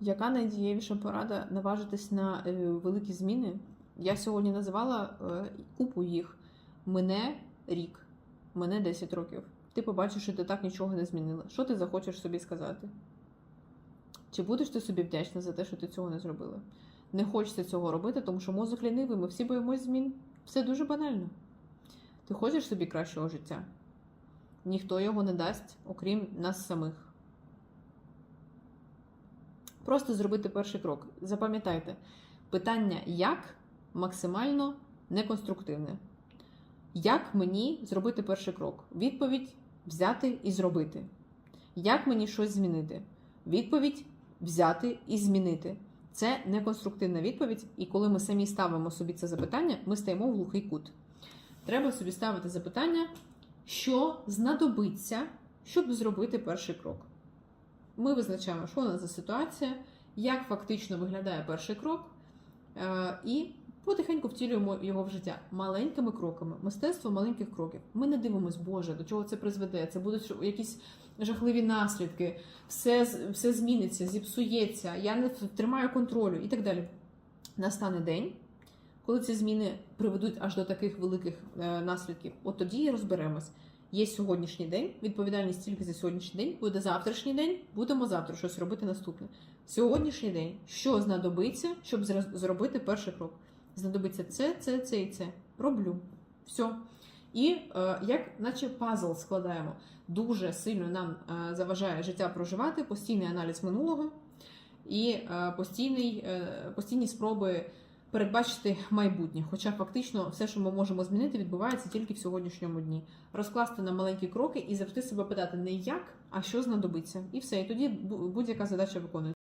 Яка найдієвіша порада наважитись на е, великі зміни? Я сьогодні називала е, купу їх. Мене рік, мене 10 років. Ти побачиш, що ти так нічого не змінила. Що ти захочеш собі сказати? Чи будеш ти собі вдячна за те, що ти цього не зробила? Не хочеться цього робити, тому що мозок лінивий, ми всі боїмось змін. Все дуже банально. Ти хочеш собі кращого життя? Ніхто його не дасть, окрім нас самих. Просто зробити перший крок. Запам'ятайте, питання як максимально неконструктивне. Як мені зробити перший крок? Відповідь взяти і зробити. Як мені щось змінити? Відповідь взяти і змінити. Це неконструктивна відповідь, і коли ми самі ставимо собі це запитання, ми стаємо в глухий кут. Треба собі ставити запитання, що знадобиться, щоб зробити перший крок. Ми визначаємо, що у нас за ситуація, як фактично виглядає перший крок, е, і потихеньку втілюємо його в життя маленькими кроками. Мистецтво маленьких кроків. Ми не дивимося, Боже, до чого це призведе. Це будуть якісь жахливі наслідки, все, все зміниться, зіпсується, я не тримаю контролю і так далі. Настане день, коли ці зміни приведуть аж до таких великих е, наслідків, от тоді і розберемось. Є сьогоднішній день, відповідальність тільки за сьогоднішній день, буде завтрашній день, будемо завтра щось робити наступне. Сьогоднішній день, що знадобиться, щоб зробити перший крок? Знадобиться це, це, це і це. Роблю. Все. І е, як наче пазл складаємо. Дуже сильно нам е, заважає життя проживати, постійний аналіз минулого і е, постійний, е, постійні спроби передбачити майбутнє. Хоча фактично все, що ми можемо змінити, відбувається тільки в сьогоднішньому дні. Розкласти на маленькі кроки і завжди себе питати не як, а що знадобиться. І все. І тоді бу- будь-яка задача виконується.